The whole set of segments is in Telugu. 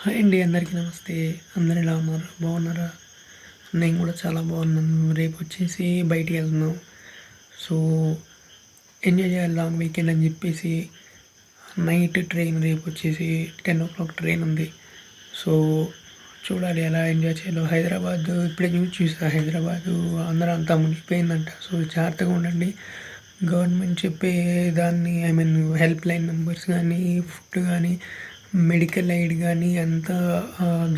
హాయ్ అండి అందరికీ నమస్తే. అందరు ఎలా ఉన్నారు? బాగున్నారా? నేను కూడా చాలా బాగున్నాను. రేపు వచ్చేసి బయటికి వెళ్తున్నాం సో ఎంజాయ్ చేయాలి లాంగ్ వీకెండ్ అని చెప్పేసి. నైట్ ట్రైన్ రేపు వచ్చేసి టెన్ ఓ క్లాక్ ట్రైన్ ఉంది. సో చూడాలి ఎలా ఎంజాయ్ చేయాలో. హైదరాబాద్ ఇప్పుడే న్యూస్ చూసా హైదరాబాద్. అందరూ అంతా మునిగిపోయిందంట. సో జాగ్రత్తగా ఉండండి. గవర్నమెంట్ చెప్పే దాన్ని I mean helpline numbers కానీ ఫుడ్ కానీ మెడికల్ ఎయిడ్ కానీ అంతా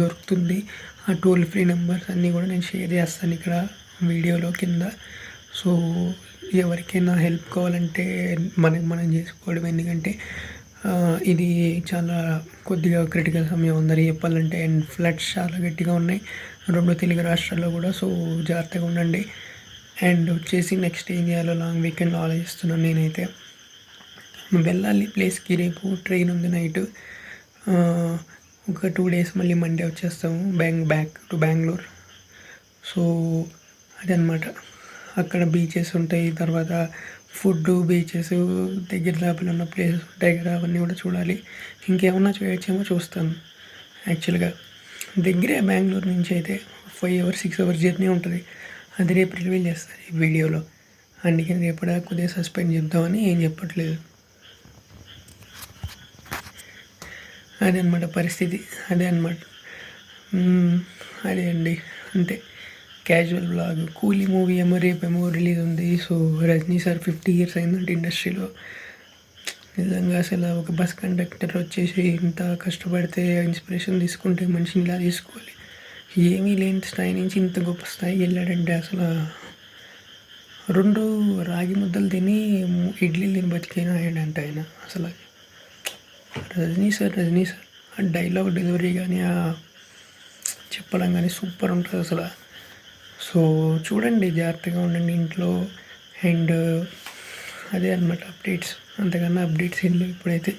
దొరుకుతుంది. ఆ టోల్ ఫ్రీ నెంబర్స్ అన్నీ కూడా నేను షేర్ చేస్తాను ఇక్కడ వీడియోలో కింద. సో ఎవరికైనా హెల్ప్ కావాలంటే మనకి మనం చేసుకోవడం. ఎందుకంటే ఇది చాలా కొద్దిగా క్రిటికల్ సమయం ఉందని చెప్పాలంటే అండ్ ఫ్లడ్స్ చాలా గట్టిగా ఉన్నాయి. రెండు తెలుగు రాష్ట్రాల్లో కూడా సో జాగ్రత్తగా ఉండండి. అండ్ వచ్చేసి నెక్స్ట్ ఏం చేయాలో లాంగ్ వీకెండ్ ఆలోచిస్తున్నాను నేనైతే. వెళ్ళాలి ప్లేస్కి రేపు ట్రైన్ ఉంది నైట్. ఒక టూ డేస్ మళ్ళీ మండే వచ్చేస్తాము bang back to Bengaluru. So అదనమాట అక్కడ బీచెస్ ఉంటాయి తర్వాత ఫుడ్ బీచెస్ దగ్గర లోపల ఉన్న ప్లేసెస్ ఉంటాయి కదా అవన్నీ కూడా చూడాలి. ఇంకేమన్నా చేయొచ్చేమో చూస్తాను యాక్చువల్గా. దగ్గరే బెంగళూరు నుంచి అయితే five hours six hours journey ఉంటుంది. అది రేపు రివీల్ చేస్తారు ఈ వీడియోలో. అందుకని రేపు కూడా కొద్దిగా సస్పెండ్ చేద్దామని ఏం చెప్పట్లేదు. అదే అనమాట పరిస్థితి అదే అనమాట అదే అండి అంతే. క్యాజువల్ బ్లాగ్ కూలీ మూవీ ఏమో రేపేమో రిలీజ్ ఉంది. So Rajini sir fifty years అయిందంటే ఇండస్ట్రీలో. నిజంగా అసలు ఒక బస్ కండక్టర్ వచ్చేసి ఇంత కష్టపడితే ఇన్స్పిరేషన్ తీసుకుంటే మనిషిని ఇలా తీసుకోవాలి. ఏమీ లేని స్థాయి నుంచి ఇంత గొప్ప స్థాయికి వెళ్ళాడంటే అసలు రెండు రాగి ముద్దలు తిని ఇడ్లీ ఇడ్లీలు తిని బతికైనా అయ్యాడంట ఆయన అసలు. రజనీ సార్ రజనీ సార్ ఆ డైలాగ్ డెలివరీ కానీ ఆ చెప్పడం కానీ సూపర్ ఉంటుంది అసలు. సో చూడండి జాగ్రత్తగా ఉండండి ఇంట్లో. అండ్ అదే అనమాట అప్డేట్స్ అంతకన్నా అప్డేట్స్ ఏం లేవు ఇప్పుడైతే.